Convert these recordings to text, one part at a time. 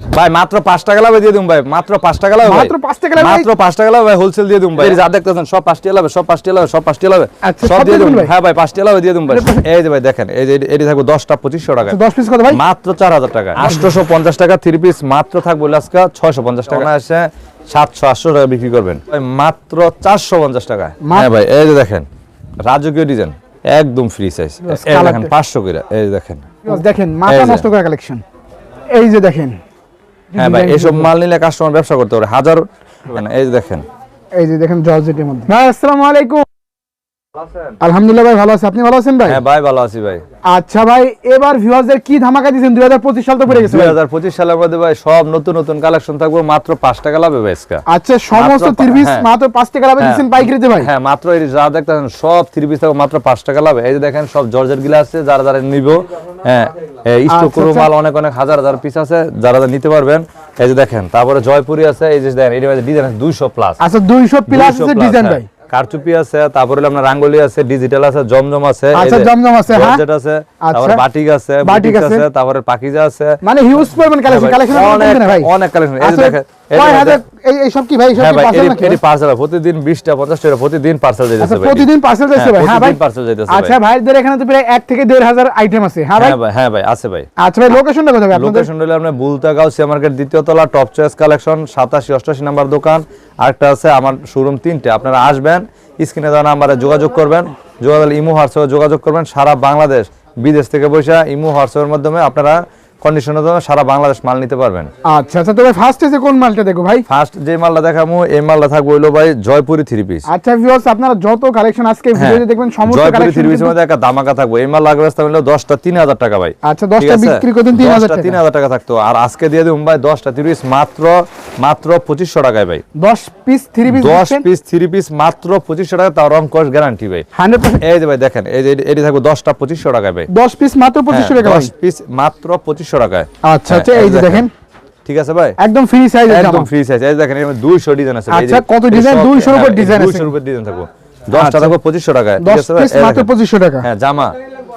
ভাই মাত্র পাঁচ টাকা লাভে দিয়ে দিন ভাই মাত্র পাঁচ টাকা লাভে মাত্র পাঁচ টাকা লাভে? মাত্র পাঁচ টাকা লাভে ভাই হোলসেল দিয়ে দিন ভাই। এই যা দেখতেছেন সব পাঁচটি লাভে সব পাঁচটি লাভে সব পাঁচটি লাভে আচ্ছা, সব দিয়ে দিন? হ্যাঁ ভাই পাঁচটি লাভে দিয়ে দিন ভাই। এই যে ভাই দেখেন এই যে এটি- থাকবে দশটা পঁচিশশো টাকা। আচ্ছা, দশ পিস কত ভাই? মাত্র চার হাজার টাকা। আটশোশো পঞ্চাশ টাকা থ্রি পিস মাত্র থাকবে আজকে ছয়শো পঞ্চাশ টাকা। আসে সাতশো আটশো টাকা বিক্রি করবেন। ভাই, মাত্র চারশো পঞ্চাশ টাকা হ্যাঁ ভাই এই যে দেখেন রাজকীয় ডিজাইন একদম ফ্রি সাইজ এই দেখেন। পাঁচশো করে এই যে দেখেন। দেখেন মাথা যে। নষ্ট করা কালেকশন এই যে দেখেন হ্যাঁ ভাই এসব মাল নিলে কাস্টমার ব্যবসা করতে পারে। হাজার এই যে দেখেন। এই যে দেখেন জর্জেটের মধ্যে। ভাই আসসালামু আলাইকুম। আলহামদুলিল্লাহ ভাই ভালো আছে। আপনি ভালো আছেন ভাই? হ্যাঁ ভাই ভালো আছি ভাই। আচ্ছা ভাই এবার ভিউয়ারদের কি ধামাকা দিয়েছেন? দুই হাজার পঁচিশ সাল তো পড়ে গেছে দুই ভাই। হাজার পঁচিশ সালের মধ্যে ভাই সব নতুন নতুন কালেকশন থাকবে মাত্র পাঁচ টাকা লাভে আজকে। আচ্ছা সমস্ত মাত্র পা- থ্রি পিস হ্যাঁ। মাত্র পাঁচ টাকা লাভে হ্যাঁ। পাইকারিতে ভাই? হ্যাঁ মাত্র এই যা দেখতেছেন সব থ্রি পিস থাকবে মাত্র পাঁচ টাকা লাভে। এই যে দেখেন সব জর্জের গিলা আছে যারা যারা নিব হ্যাঁ স্টক আচ্ছা, আচ্ছা। মাল অনেক অনেক হাজার হাজার পিস আছে যারা যারা নিতে পারবেন। এই যে দেখেন তারপরে জয়পুরি আছে এই যে দেখেন এটি ডিজাইন আছে দুইশো প্লাস আচ্ছা দুইশো প্লাস আছে ডিজাইন ভাই। কারচুপি আছে তারপরে আপনার রাঙ্গলি আছে ডিজিটাল আছে জমজম আছে আচ্ছা, জমজম আছে, হ্যাঁ। জর্জেট আছে আচ্ছা। তারপরে বাটিক আছে বাটিক আছে। তারপরে পাকিজা আছে মানে হিউজ পরিমাণ কালেকশন হ্যাঁ কালেকশন অনেক অনেক কালেকশন এই দেখেন হ্যাঁ প্রতিদিন 20টা 50 টাকা প্রতিদিন পার্সেল আচ্ছা যাইতেছে ভাই। প্রতিদিন পার্সেল ভাই। হ্যাঁ ভাই। পার্সেল আচ্ছা ভাইদের এখানে তো প্রায় এক থেকে দেড় হাজার আইটেম আছে। হ্যাঁ ভাই? হ্যাঁ ভাই হ্যাঁ আছে ভাই। আচ্ছা ভাই লোকেশনটা কোথায় আপনাদের লোকেশন হলো আপনার বুলতাগাঁও সিয়া মার্কেট দ্বিতীয় তলা টপ চয়েস কালেকশন সাতাশি অষ্টাশি নাম্বার দোকান। আরেকটা আছে আমার শোরুম তিনটে। আপনারা আসবেন স্ক্রিনে দেওয়া নাম্বারে যোগাযোগ করবেন। যোগাযোগ ইমো হোয়াটসঅ্যাপে যোগাযোগ করবেন। সারা বাংলাদেশ বিদেশ থেকে বসে ইমো হোয়াটসঅ্যাপের মাধ্যমে আপনারা কন্ডিশনের মাধ্যমে সারা বাংলাদেশ মাল নিতে পারবেন। আচ্ছা আচ্ছা তবে ফার্স্ট এসে কোন মালটা দেখো ভাই? ফার্স্ট যে মালটা দেখাবো এই মালটা থাকবে হইল ভাই জয়পুরি থ্রি পিস আচ্ছা ভিউয়ার্স আপনারা যত কালেকশন আজকে ভিডিওতে দেখবেন সমস্ত হ্যাঁ। জয়পুরি কালেকশন থ্রি পিসের মধ্যে একটা দামাকা থাকবে। এই মাল লাগবে আসতে হলো দশটা তিন হাজার টাকা ভাই। আচ্ছা 10টা বিক্রি করতেন 3000 টাকা তিন হাজার টাকা থাকতো। আর আজকে দিয়ে দিন ভাই দশটা তিরিশ মাত্র মাত্র পঁচিশশো টাকায় ভাই। 10 পিস 3 পিস দশ পিস থ্রি পিস মাত্র পঁচিশশো টাকা তাও রং কস গ্যারান্টি ভাই। 100% এই যে ভাই দেখেন এই যে এটি থাকবে দশটা পঁচিশশো টাকায় ভাই। 10 পিস মাত্র 2500 টাকা হ্যাঁ, ভাই। দশ পিস মাত্র পঁচিশশো টাকায়। আচ্ছা হ্যাঁ, আচ্ছা এই যে দেখেন। ঠিক আছে ভাই? একদম ফ্রি সাইজের একদম ফ্রি সাইজ এই দেখেন এর মধ্যে 200 ডিজাইন আছে আচ্ছা, কত design? 200 এর উপর design আছে। 200 এর উপর ডিজাইন থাকবে। 10টা আচ্ছা। থাকবে 2500 টাকায়। ঠিক আছে ভাই? মাত্র দেখেন। 2500 টাকা। হ্যাঁ জামা।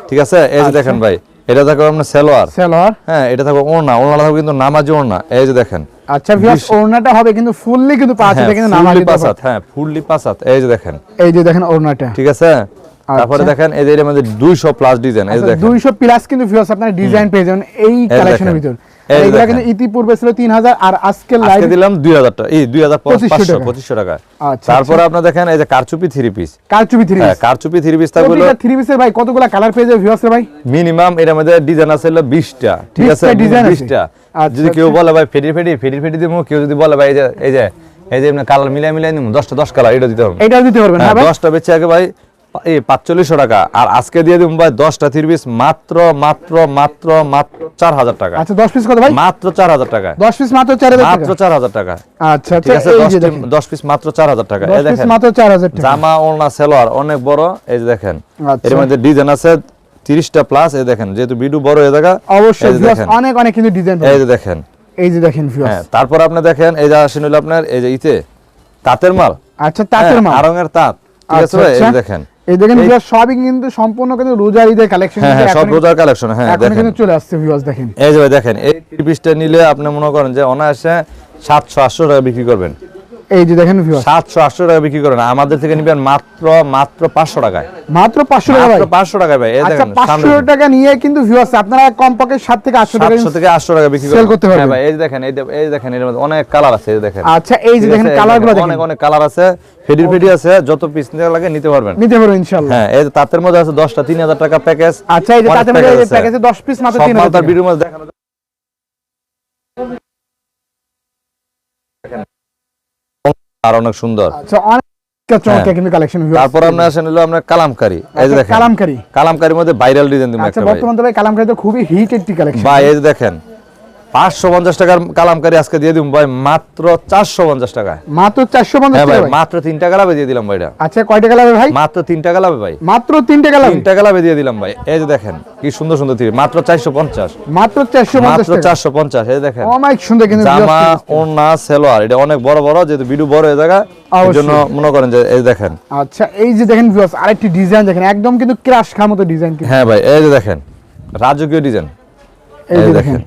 ঠিক আছে? এই যে আচ্ছা। দেখেন ভাই এটা থাকবে আপনার সালোয়ার। সেলর হ্যাঁ এটা থাকবে ওড়না। ওড়না থাকবে কিন্তু নামাজি ওড়না। এই যে দেখেন। আচ্ছা ভিউয়ার্স ওড়নাটা হবে কিন্তু ফুললি কিন্তু পাঁচ হ্যাঁ এটা কিন্তু নামাজ। পাসাত হ্যাঁ ফুললি পাসাত এই যে দেখেন। এই যে দেখেন ওড়নাটা। ঠিক আছে? তারপরে আচ্ছা। দেখেন এই যে এর মধ্যে 200 প্লাস ডিজাইন এই আচ্ছা, দেখেন 200 প্লাস কিন্তু ভিউয়ার্স আপনারা ডিজাইন পেয়ে যাবেন এই কালেকশনের ভিতর এই এইগুলা কিন্তু ইতিপূর্বে ছিল 3000 আর আজকের লাইভ আজকে দিলাম 2000 টাকা এই 2500 2500 টাকা। 2500 টাকা আচ্ছা, তারপরে আপনি দেখেন এই যে কারচুপি থ্রি পিস কারচুপি 3 হ্যাঁ কারচুপি থ্রি পিস থাকবে হলো প্রতিটা 3 পিসের ভাই কতগুলা কালার পেয়ে যাবে ভিউয়ার্স ভাই মিনিমাম এর মধ্যে ডিজাইন আছে হলো 20টা ঠিক 20 আছে টা design আছে। 20টা আচ্ছা, যদি কেউ আচ্ছা। বলে ভাই ফেডি ফেডি ফেডি ফেডি দিমু কেউ যদি বলে ভাই এই যে এই যে যে কালার মিলাই মিলাই দিমু 10টা 10 কালার এটা দিতে হবে এটাও দিতে পারবেন হ্যাঁ হ্যাঁ 10টা বেচে আগে ভাই এই 4500 টাকা। আর আজকে দিয়ে দিমু ভাই 10টা থ্রি পিস মাত্র মাত্র মাত্র মাত্র 4000 টাকা। আচ্ছা 10 পিস কত ভাই? মাত্র 4000 টাকা। 10 পিস মাত্র 4000 টাকা মাত্র 4000 টাকা। আচ্ছা ঠিক আছে এই 10 যে টি- দেখেন। 10 পিস মাত্র 4000 টাকা। এই দেখেন মাত্র 4000 টাকা। জামা ওড়না সালোয়ার অনেক বড়। এই যে দেখেন আচ্ছা। এর মধ্যে ডিজাইন আছে 30টা প্লাস এই দেখেন যেহেতু বিডু বড় হয়ে অবশ্যই এই ভিউয়ার্স দেখেন। অনেক অনেক কিন্তু ডিজাইন এই যে দেখেন। এই যে দেখেন হ্যাঁ তারপর আপনি দেখেন এই যে আসেন হলো আপনার এই যে ইতে তাঁতের মাল। আচ্ছা তাঁতের হ্যাঁ, মাল। আড়ঙের তাঁত। ঠিক আছে আচ্ছা, এই আচ্ছা। দেখেন। এই দেখেন ভিউয়ার সবই কিন্তু সম্পূর্ণ কিন্তু রোজার ঈদের কালেকশন হ্যাঁ হ্যাঁ সব রোজার কালেকশন হ্যাঁ দেখেন। কিন্তু চলে আসছে ভিউয়ার্স দেখেন। এই যে ভাই দেখেন এই পিসটা নিলে আপনি মনে করেন যে অনায়াসে সাতশো আটশো টাকা বিক্রি করবেন। এই যে দেখেন সাতশো আটশো টাকা বিক্রি করবেন আমাদের থেকে নিবেন মাত্র মাত্র পাঁচশো টাকায় মাত্র 500 টাকা ভাই মাত্র পাঁচশো টাকায় ভাই এই আচ্ছা দেখেন 500 টাকা নিয়ে কিন্তু ভিউয়ার্স আপনারা কমপক্ষে 7 থেকে 800 টাকা থেকে আটশো টাকা বিক্রি করতে পারবেন। হ্যাঁ ভাই এই দেখেন এই দেখেন এর মধ্যে অনেক কালার আছে এই দেখেন আচ্ছা এই যে দেখেন কালারগুলো অনেক অনেক কালার আছে ফেডি ফেডি আছে যত পিস নিতে লাগে নিতে পারবেন নিতে পারো ইনশাআল্লাহ হ্যাঁ এই তাঁতের মধ্যে আছে দশটা তিন হাজার টাকা প্যাকেজ আচ্ছা এই যে তাতে মধ্যে প্যাকেজে 10 পিস মাত্র সব 3000 মাল তার। ভিডিওর মধ্যে। দেখেন। আর অনেক সুন্দর। আচ্ছা অনেক তারপর আসেন হলো কালামকারি। এই যে দেখেন কালামকারি। কালামকারির মধ্যে ভাইরাল ডিজাইন দিবেন আচ্ছা একটা ভাই। বর্তমান ভাই তো খুবই হিট একটি কালেকশন ভাই এই যে দেখেন পাঁচশো পঞ্চাশ টাকার কালামকারি আজকে দিয়ে দিন ভাই মাত্র চারশো পঞ্চাশ টাকায়। মাত্র 450 হ্যাঁ ভাই মাত্র তিন টাকা লাভে দিয়ে দিলাম ভাইটা। আচ্ছা কয় টাকা লাগবে ভাই? মাত্র তিন টাকা লাভে ভাই। মাত্র 3 টাকা লাগবে তিন টাকা লাভে দিয়ে দিলাম ভাই। এই যে দেখেন কি সুন্দর সুন্দর থ্রি মাত্র চারশো পঞ্চাশ। মাত্র 450 মাত্র চারশো পঞ্চাশ এই দেখেন। অনেক সুন্দর কিন্তু জামা। ওড়না সেলোয়ার এটা অনেক বড় বড় যেহেতু বিডু বড় হয়ে জায়গা এর জন্য মনে করেন যে এই দেখেন। আচ্ছা এই যে দেখেন ভিউয়ার্স আরেকটি ডিজাইন দেখেন একদম কিন্তু ক্রাশ খাওয়ার মতো ডিজাইন হ্যাঁ ভাই এই যে দেখেন রাজকীয় ডিজাইন এই এই যে দেখেন।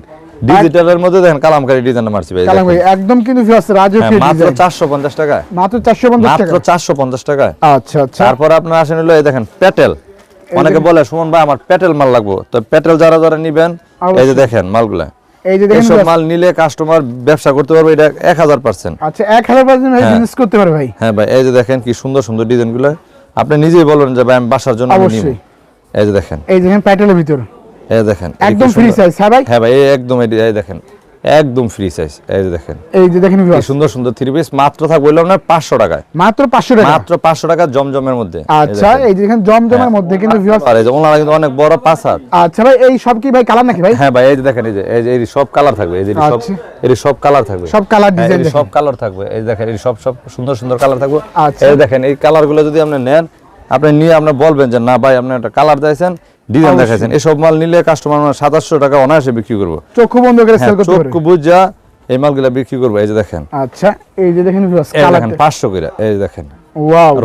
ডিজিটালের মধ্যে দেখেন কালামকারী ডিজাইনটা মারছি ভাই কালাম ভাই একদম কিন্তু ভিউয়ার্স হ্যাঁ, রাজকীয় মাত্র ডিজাইন চারশো পঞ্চাশ টাকায় মাত্র 450 টাকা মাত্র চারশো পঞ্চাশ টাকায় আচ্ছা আচ্ছা। তারপর আপনার আসেন হলো এই দেখেন প্যাটেল অনেকে বলে সুমন ভাই আমার প্যাটেল মাল লাগবো। তো প্যাটেল যারা যারা নিবেন এই যে দেখেন মালগুলা। এই যে দেখেন viewers, মাল নিলে কাস্টমার ব্যবসা করতে পারবে এটা এক হাজার পার্সেন্ট আচ্ছা 1000 পার্সেন্ট ভাই হ্যাঁ। বিজনেস করতে পারে ভাই। হ্যাঁ ভাই এই যে দেখেন কি সুন্দর সুন্দর ডিজাইনগুলো। আপনি নিজেই বলবেন যে ভাই আমি বাসার জন্য নিব। অবশ্যই। এই যে দেখেন। এই দেখেন প্যাটেলের ভিতর। এই দেখেন একদম ফ্রি। সাইজ হ্যাঁ ভাই হ্যাঁ ভাই এই একদম এই দেখেন একদম ফ্রি সাইজ এই যে দেখেন এই যে দেখেন কি সুন্দর সুন্দর থ্রি পিস মাত্র বললাম না পাঁচশো টাকায় মাত্র 500 টাকা মাত্র পাঁচশো টাকা জমজমের মধ্যে আচ্ছা এই যে দেখেন জমজমের মধ্যে কিন্তু ভিউয়ার্স আর ওনারা কিন্তু অনেক বড় পাঁচ হাত আচ্ছা ভাই এই সব কি ভাই কালার নাকি ভাই হ্যাঁ ভাই এই যে দেখেন এই যে এই যে এই সব কালার থাকবে এই যে সব আচ্ছা। সব কালার থাকবে সব কালার হ্যাঁ, ডিজাইন সব কালার থাকবে এই দেখেন এই সব সব সুন্দর সুন্দর কালার থাকবে আচ্ছা। এই দেখেন এই কালারগুলো যদি আপনি নেন আপনি নিয়ে আপনি বলবেন যে না ভাই আপনি একটা কালার দিয়েছেন ডিজাইন। দেখাইছেন। এসব মাল নিলে কাস্টমার সাতাশশো টাকা অনায়াসে বিক্রি করব। চক্ষু বন্ধ করে হ্যাঁ সেল করতে চক্ষু বুঝা এই মালগুলা বিক্রি করব। এই যে দেখেন। আচ্ছা এই যে দেখেন ভিউয়ার্স এই কালার দেখেন পাঁচশো করে এই দেখেন।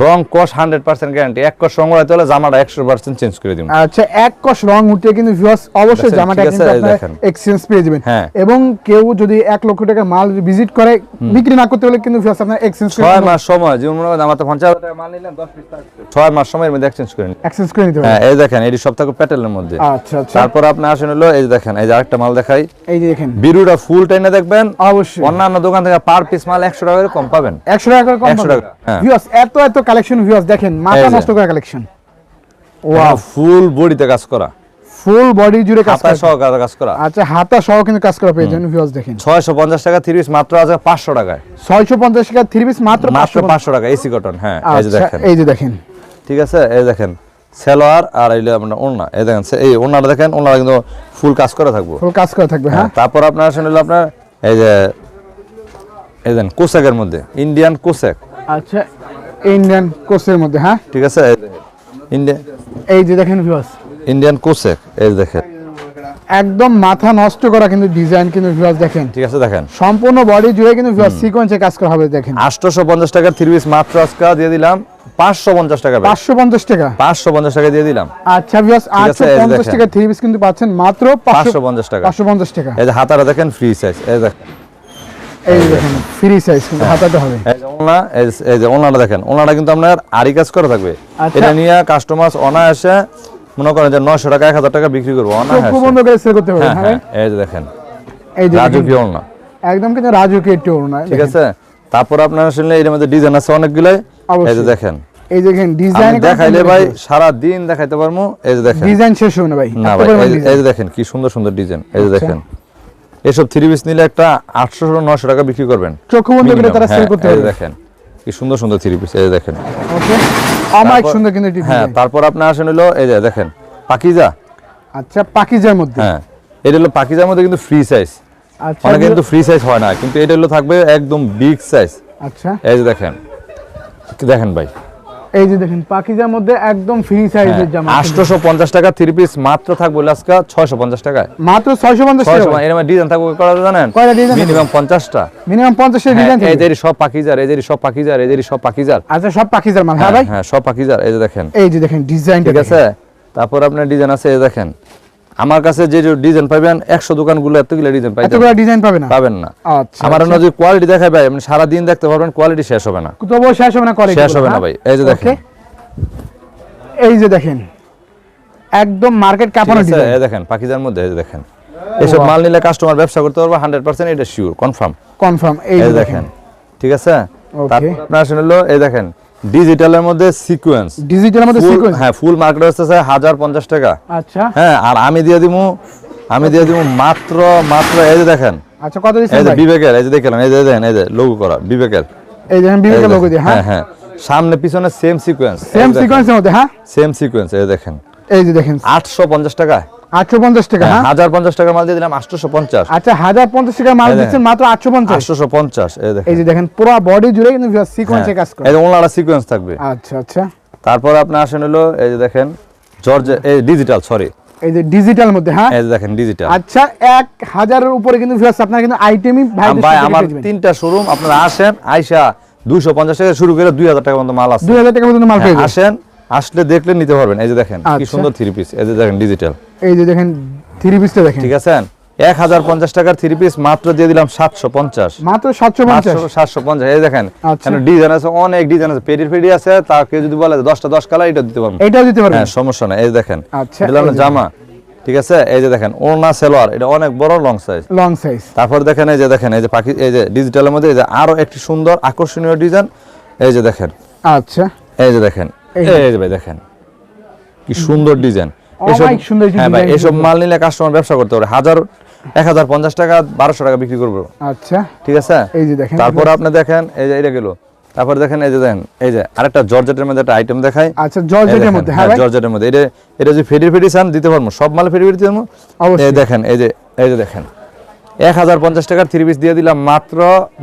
রং কস হান্ড্রেড পার্সেন্ট গ্যারান্টি এক কস রং হলে জামাটা একশো পার্সেন্ট চেঞ্জ করে দিব আচ্ছা এক কষ রং উঠে কিন্তু ভিউয়ার্স অবশ্যই জামাটা ঠিক কিন্তু। এক্সচেঞ্জ পেয়ে যাবেন। হ্যাঁ। এবং কেউ যদি এক লক্ষ টাকা মাল ভিজিট করে বিক্রি না করতে হলে কিন্তু ভিউয়ার্স আপনার এক্সচেঞ্জ করে ছয় মাস সময় যেমন মনে করেন আমার তো পঞ্চাশ টাকা মাল নিলাম দশ পিস ছয় মাস সময়ের মধ্যে এক্সচেঞ্জ করে এক্সচেঞ্জ করে নিতে হ্যাঁ এই দেখেন এটি সব থাকবে প্যাটেলের মধ্যে। আচ্ছা আচ্ছা। তারপর আপনি আসেন হলো এই দেখেন এই যে আরেকটা মাল দেখাই। এই যে দেখেন। বিরুটা ফুল টাইনে দেখবেন। অবশ্যই। অন্যান্য দোকান থেকে পার পিস মাল একশো টাকা করে কম পাবেন। 100 টাকা করে কম 100 টাকা, হ্যাঁ। ভিউয়ার্স এত এত কালেকশন ভিউয়ার্স দেখেন মাথা নষ্ট করা কালেকশন ওয়াও ফুল বডিতে কাজ করা। ফুল বডি জুড়ে কাজ করা। সহ কাজ করা। আচ্ছা হাতা সহ কিন্তু কাজ করা পেয়ে যাবেন ভিউয়ার্স দেখেন। ছয়শো পঞ্চাশ টাকা থ্রি পিস মাত্র আছে পাঁচশো টাকায়। 650 টাকা থ্রি পিস মাত্র মাত্র 500 টাকা এসি কটন হ্যাঁ এই যে আচ্ছা দেখেন। এই যে দেখেন। ঠিক আছে এই দেখেন সেলোয়ার আর এই যে আপনার ওড়না এই দেখেন এই ওড়নাটা দেখেন ওড়নাটা কিন্তু ফুল কাজ করে থাকব। ফুল কাজ করা থাকবে হ্যাঁ। হ্যাঁ তারপর আপনার আসেন হলো আপনার এই যে এই দেন কোসেকের মধ্যে ইন্ডিয়ান কোসেক। আচ্ছা ইন্ডিয়ান কোর্সের মধ্যে হ্যাঁ? ঠিক আছে এই যে দেখেন ভিউয়ার্স ইন্ডিয়ান কোসেক এই দেখেন। একদম মাথা নষ্ট করা কিন্তু ডিজাইন কিন্তু ভিউয়ার্স দেখেন। ঠিক আছে দেখেন। সম্পূর্ণ বডি জুড়ে কিন্তু ভিউয়ার্স সিকোয়েন্সে কাজ করা হবে দেখেন। আটশোশো পঞ্চাশ টাকার থ্রি পিস মাত্র আজকে দিয়ে দিলাম। পাঁচশো পঞ্চাশ টাকা ভাই। 550 টাকা? পাঁচশো পঞ্চাশ টাকা দিয়ে দিলাম। আচ্ছা ভিউয়ার্স ঠিক আছে, এই যে 850 টাকা থ্রি পিস কিন্তু পাচ্ছেন মাত্র 550 টাকা। 550 টাকা। এই যে হাতারা দেখেন ফ্রি সাইজ এই দেখেন। এই দেখেন ফ্রি সাইজ হ্যাঁ। হাতাতে হবে এই যে ওনা এই যে- ওনাটা দেখেন ওনাটা কিন্তু আপনার আরি কাজ করে থাকবে আচ্ছা। এটা নিয়ে কাস্টমার অনায়াসে মনে করেন যে নয়শো টাকা এক হাজার টাকা বিক্রি করব চোখ অনায়াসে বন্ধ করে সেল করতে পারবেন হ্যাঁ হ্যাঁ হ্যাঁ এই যে দেখেন এই যে রাজকীয় ওনা একদম কিন্তু রাজকীয় টোর না ঠিক আছে তারপর আপনার আসলে এর মধ্যে ডিজাইন আছে অনেকগুলাই এই যে দেখেন এই যে দেখেন ডিজাইন দেখাইলে ভাই সারা দিন দেখাইতে পারব এই যে দেখেন ডিজাইন শেষ হবে না ভাই না ভাই এই যে- দেখেন কি সুন্দর সুন্দর ডিজাইন এই যে আচ্ছা। দেখেন এসব থ্রি পিস নিলে একটা আটশো নশো টাকা বিক্রি করবেন। চোখ বন্ধ করে তারা সেল হ্যাঁ, করতে এই পারবে। দেখেন কি সুন্দর সুন্দর থ্রি পিস এই দেখেন। ওকে অমাইক তারপর- সুন্দর কিন্তু হ্যাঁ তারপর আপনার আসেন হলো এই যে দেখেন পাকিজা। আচ্ছা পাকিজার মধ্যে। হ্যাঁ এটা হলো পাকিজার মধ্যে কিন্তু ফ্রি সাইজ আচ্ছা অনেকে কিন্তু ফ্রি সাইজ হয় না কিন্তু এটা হলো থাকবে একদম বিগ সাইজ আচ্ছা। এই যে দেখেন দেখেন ভাই। এই যে দেখেন পাকিজার মধ্যে একদম ফ্রি সাইজের জামা কিন্তু। আটশোশো পঞ্চাশ টাকা থ্রি পিস মাত্র থাকবে ছয়শো পঞ্চাশ টাকায়। মাত্র 650 টাকা এর মধ্যে ডিজাইন থাকবে কয়টা জানেন কয়টা ডিজাইন মিনিমাম মিনিমাম টা মিনিমাম 50 এর ডিজাইন ডিজাইন এই যে সব পাকিজার এই যে সব পাকিজার এই যে সব পাকিজার। আচ্ছা সব পাকিজার মানে হ্যাঁ ভাই? হ্যাঁ সব পাকিজার এই যে দেখেন। এই যে দেখেন ডিজাইন ঠিক আছে? তারপর আপনার ডিজাইন আছে এই দেখেন। আমার কাছে যে যে ডিজাইন পাবেন একশো দোকানগুলো এতগুলো ডিজাইন পাইবেন এতগুলো ডিজাইন পাবে না? পাবেন না। আচ্ছা আমার অন্য যদি কোয়ালিটি দেখায় ভাই আপনি সারা দিন দেখতে পারবেন কোয়ালিটি শেষ হবে না। তবুও শেষ হবে না কোয়ালিটি শেষ হবে না ভাই এই যে দেখেন। এই যে দেখেন একদম মার্কেট কাঁপানো? ডিজাইন এই দেখেন পাকিজার মধ্যে এই যে দেখেন। এসব মাল নিলে কাস্টমার ব্যবসা করতে পারবে হান্ড্রেড পার্সেন্ট এটা শিওর কনফার্ম কনফার্ম এই যে যে দেখেন। ঠিক আছে. তারপর আপনার আসলে এই দেখেন ডিজিটালের মধ্যে সিকোয়েন্স ডিজিটালের মধ্যে সিকোয়েন্স হ্যাঁ ফুল মার্কেট হচ্ছে হাজার পঞ্চাশ টাকা। আচ্ছা। হ্যাঁ আর আমি দিয়ে দিমু আমি দিয়ে দিমু মাত্র মাত্র এই যে দেখেন। আচ্ছা কত এই যে বিবেকের এই যে দেখলেন এই যে দেখেন এই যে লোগো করা বিবেকের। এই দেখেন বিবেকের লোগো দিয়ে হ্যাঁ? হ্যাঁ সামনে পিছনে সেম সিকোয়েন্স সেম সিকোয়েন্সের মধ্যে হ্যাঁ? সেম সিকোয়েন্স এই দেখেন। এই যে দেখেন। আটশো পঞ্চাশ টাকা 850 টাকা হ্যাঁ? হাজার পঞ্চাশ টাকার মাল দিয়ে দিলাম আটশোশো পঞ্চাশ। আচ্ছা হাজার পঞ্চাশ টাকা মাল দিচ্ছেন মাত্র 850 পঞ্চাশ। এই দেখেন। এই যে দেখেন পুরো বডি জুড়ে কিন্তু সিকোয়েন্সে হ্যাঁ, কাজ করে। ওনারা সিকোয়েন্স থাকবে। আচ্ছা আচ্ছা। তারপর আপনি আসেন হলো এই যে দেখেন জর্জ এই ডিজিটাল সরি এই যে ডিজিটাল মধ্যে হ্যাঁ? এই যে দেখেন ডিজিটাল আচ্ছা এক হাজারের উপরে কিন্তু ভিউয়ার্স আপনারা কিন্তু আইটেমই ভাই ভাই আমার তিনটা শোরুম আপনারা আসেন আয়শা দুইশো পঞ্চাশ টাকা শুরু করে দুই হাজার টাকা মতো মাল আছে। দুই হাজার টাকা পর্যন্ত মাল হ্যাঁ, পেয়ে। আসেন আসলে দেখলে নিতে পারবেন। এই যে দেখেন কি আচ্ছা। সুন্দর থ্রি পিস এই যে দেখেন ডিজিটাল এই যে দেখেন থ্রি পিসটা দেখেন। ঠিক আছে? এক হাজার পঞ্চাশ টাকার থ্রি পিস মাত্র দিয়ে দিলাম সাতশো পঞ্চাশ। মাত্র সাতশো পঞ্চাশ? সাতশো পঞ্চাশ। এই দেখেন আচ্ছা। ডিজাইন আছে অনেক ডিজাইন আছে পেরির ফেরি আছে তা কেউ যদি বলে দশটা দশ কালার এটা দিতে পারব এটাও দিতে পারবেন? হ্যাঁ সমস্যা নাই এই দেখেন। আচ্ছা, যে জামা ঠিক আছে? এই যে দেখেন ওড়না সেলোয়ার এটা অনেক বড় লং সাইজ লং সাইজ তারপর দেখেন এই যে দেখেন এই যে পাখি এই যে ডিজিটালের মধ্যে এই যে আরও একটি সুন্দর আকর্ষণীয় ডিজাইন এই যে দেখেন। আচ্ছা। এই যে দেখেন এই যে। ভাই দেখেন কি সুন্দর ডিজাইন হ্যাঁ এসব মাল নিলে কাস্টমার ব্যবসা করতে পারে। হাজার এক হাজার পঞ্চাশ টাকা বারোশো টাকা বিক্রি করব। আচ্ছা। ঠিক আছে? এই যে দেখেন তারপর আপনি দেখেন এই যে এটা গেল। তারপর দেখেন এই যে দেখেন এই যে আরেকটা জর্জেটের মধ্যে একটা আইটেম দেখাই। আচ্ছা জর্জেটের মধ্যে হ্যাঁ হ্যাঁ জর্জেটের মধ্যে। এটা এটা যে ফেরি ফেরি চান দিতে পারব। সব মাল ফেরি ফেরি দিতে পারব? এই দেখেন এই যে এই যে দেখেন। এক হাজার পঞ্চাশ টাকার থ্রি পিস দিয়ে দিলাম মাত্র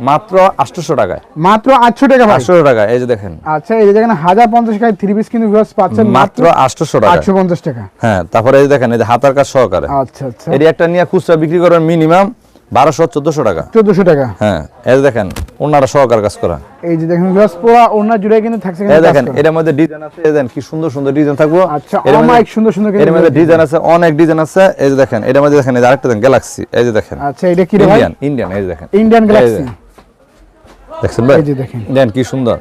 মাত্র আটশোশো টাকায়। মাত্র আটশো টাকা ভাই। আটশো টাকা এই যে দেখেন। আচ্ছা এই যে দেখেন হাজার পঞ্চাশ টাকায় থ্রি পিস কিন্তু ভিউয়ার্স পাচ্ছেন মাত্র আটশোশো টাকা আটশো পঞ্চাশ টাকা। হ্যাঁ তারপরে এই দেখেন এই যে হাতার কাজ সহকারে। আচ্ছা আচ্ছা। এটি একটা নিয়ে খুচরা বিক্রি করার মিনিমাম বারোশো চোদ্দশো টাকা চোদ্দশো টাকা হ্যাঁ এই দেখেন ওনারা সহকার কাজ করা এই যে দেখেন ভিউয়ার্স পুরো ওনার জুড়ে কিন্তু থাকছে এই দেখেন করা। মধ্যে ডিজাইন আছে এই দেখেন কি সুন্দর সুন্দর ডিজাইন থাকব আচ্ছা অনেক সুন্দর সুন্দর এর মধ্যে ডিজাইন আছে অনেক ডিজাইন আছে এই যে দেখেন এটার মধ্যে দেখেন এই আরেকটা দেখেন গ্যালাক্সি এই যে দেখেন আচ্ছা এটা কি ইন্ডিয়ান ইন্ডিয়ান এই যে দেখেন ইন্ডিয়ান গ্যালাক্সি দেখছেন ভাই এই যে দেখেন দেন কি সুন্দর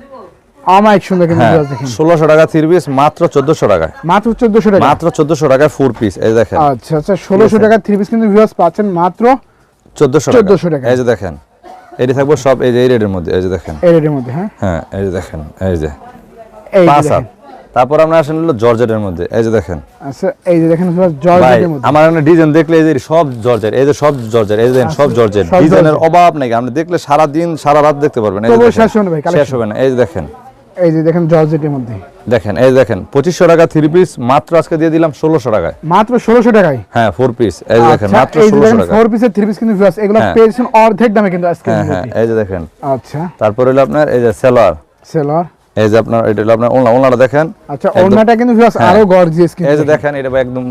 অনেক সুন্দর কিন্তু হ্যাঁ দেখেন ষোলোশো টাকা থ্রি পিস মাত্র চোদ্দশো টাকায় মাত্র চোদ্দশো টাকা মাত্র চোদ্দশো টাকায় ফোর পিস এই দেখেন আচ্ছা আচ্ছা ষোলোশো টাকা থ্রি পিস কিন্তু ভিউয়ার্স পাচ্ছেন মাত্র চোদ্দশো 1400 টাকা। এই যে দেখেন এটি থাকব সব এই যে এই রেটের মধ্যে এই যে দেখেন এই রেটের মধ্যে হ্যাঁ হ্যাঁ এই যে দেখেন এই যে পাঁচ হাত তারপর আমরা আসেন হলো জর্জেটের মধ্যে এই যে দেখেন আচ্ছা এই যে দেখেন জর্জেটের মধ্যে আমার এখানে ডিজাইন দেখলে এই যে সব জর্জেট এই যে সব জর্জেট এই যে দেখেন সব জর্জেট ডিজাইনের। অভাব নেই আপনি দেখলে সারা দিন সারা রাত দেখতে পারবেন এই যে শেষ। হবে না এই যে দেখেন এই যে দেখেন জর্জেটের মধ্যে। দেখেন এই দেখেন পঁচিশশো টাকা থ্রি পিস মাত্র আজকে দিয়ে দিলাম ষোলোশো টাকায়। মাত্র ষোলোশো টাকায়? হ্যাঁ ফোর পিস এই যে দেখেন আচ্ছা, মাত্র ষোলোশো টাকা ফোর পিসের থ্রি পিস কিন্তু ভিউয়ার্স এগুলো হ্যাঁ। পেয়েছেন অর্ধেক দামে কিন্তু আজকে হ্যাঁ হ্যাঁ এই যে দেখেন। আচ্ছা। তারপর হলো আপনার এই যে সেলার সেলর এই যে আপনার এটা হলো আপনার ওনা ওনাটা দেখেন। আচ্ছা ওড়নাটা কিন্তু ভিউয়ার্স। আরও গর্জিয়াস কিন্তু এই যে দেখেন। এটা একদম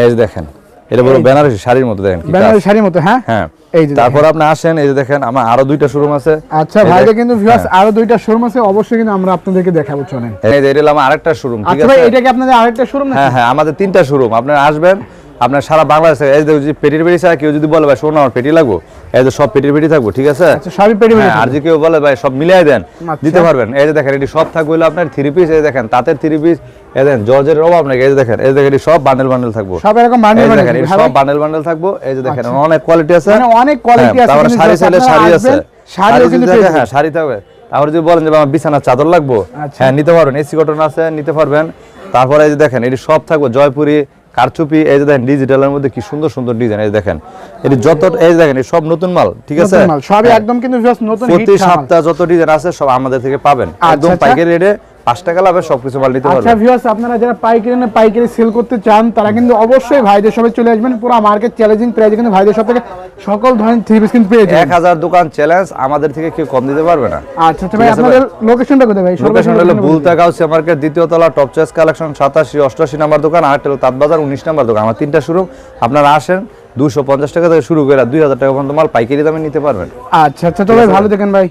এই যে দেখেন এটা বড় বেনারসি শাড়ির মতো দেখেন কাজ। শাড়ির মতো হ্যাঁ? হ্যাঁ। এই যে তারপর আপনি আসেন এই যে দেখেন আমার আরও দুইটা শোরুম আছে। আচ্ছা এই কিন্তু ভিউয়ার্স হ্যাঁ। আরও দুইটা শোরুম আছে অবশ্যই কিন্তু আমরা আপনাদেরকে দেখাবো চলেন। এই যে এটা আমার আরেকটা শোরুম ঠিক আচ্ছা ভাই এটা কি আপনাদের আরেকটা শোরুম হ্যাঁ হ্যাঁ আমাদের তিনটা শোরুম আপনারা আসবেন আপনার সারা বাংলাদেশে এই যে যদি পেটির পেটি ছাড়া কেউ যদি বলে ভাই শোনো আমার পেটি লাগবো। এই যে সব পেটির পেটি থাকব ঠিক আছে? আচ্ছা সবই পেটি হ্যাঁ, আর যদি কেউ বলে ভাই সব মিলিয়ে দেন আচ্ছা। দিতে পারবেন। এই যে দেখেন এটি সব থাকবে হলো আপনার থ্রি পিস এই দেখেন তাঁতের থ্রি পিস এই দেখেন জর্জের অভাব নাকি এই যে দেখেন এই যে দেখেন সব বান্ডেল বান্ডেল থাকব। সব এরকম বান্ডেল বান্ডেল দেখেন সব বান্ডেল বান্ডেল থাকব। এই যে দেখেন আচ্ছা। অনেক কোয়ালিটি আছে। মানে অনেক quality হ্যাঁ, আছে তারপরে শাড়ি আপনারা শাড়ি আছে। শাড়ি কিন্তু হ্যাঁ শাড়ি থাকবে। তারপরে যদি বলেন যে আমার বিছানার চাদর লাগবো। হ্যাঁ নিতে পারবেন এসি কটন আছে নিতে পারবেন। তারপরে এই যে দেখেন এটি সব থাকব জয়পুরি কারচুপি এই যে দেখেন ডিজিটালের মধ্যে কি সুন্দর সুন্দর ডিজাইন এই দেখেন এটি যত এই দেখেন সব নতুন মাল ঠিক আছে সবই হ্যাঁ। একদম কিন্তু জাস্ট নতুন প্রতি। সপ্তাহ যত ডিজাইন আছে সব আমাদের থেকে পাবেন আচ্ছা, একদম আচ্ছা। পাইকারি রেটে পাঁচ টাকা লাভে সবকিছু মাল নিতে আচ্ছা ভিউয়ার্স আপনারা যারা পাইকারি না পাইকারি সেল করতে চান তারা কিন্তু অবশ্যই ভাইদের চলে আসবেন। পুরো মার্কেট চ্যালেঞ্জিং প্রাইসে কিন্তু ভাইদের সব থেকে সকল ধরনের থ্রি পিস কিন্তু পেয়ে যাবেন। হাজার দোকান চ্যালেঞ্জ আমাদের থেকে কেউ কম দিতে পারবে না। আচ্ছা আচ্ছা ভাই আপনাদের লোকেশনটা কোথায় ভাই? লোকেশন হলো সর্বশেষ বুলতা গাউসিয়া মার্কেট দ্বিতীয় তলা টপ চয়েস কালেকশন সাতাশি অষ্টআশি নাম্বার দোকান আরেকটা হলো তাঁতবাজার উনিশ নাম্বার দোকান। আমার তিনটা শুরু আপনারা আসেন দুশো পঞ্চাশ টাকা থেকে শুরু করে দুই হাজার টাকা পর্যন্ত মাল পাইকারি দামে নিতে পারবেন। আচ্ছা আচ্ছা তো ভাই ভালো দেখেন ভাই।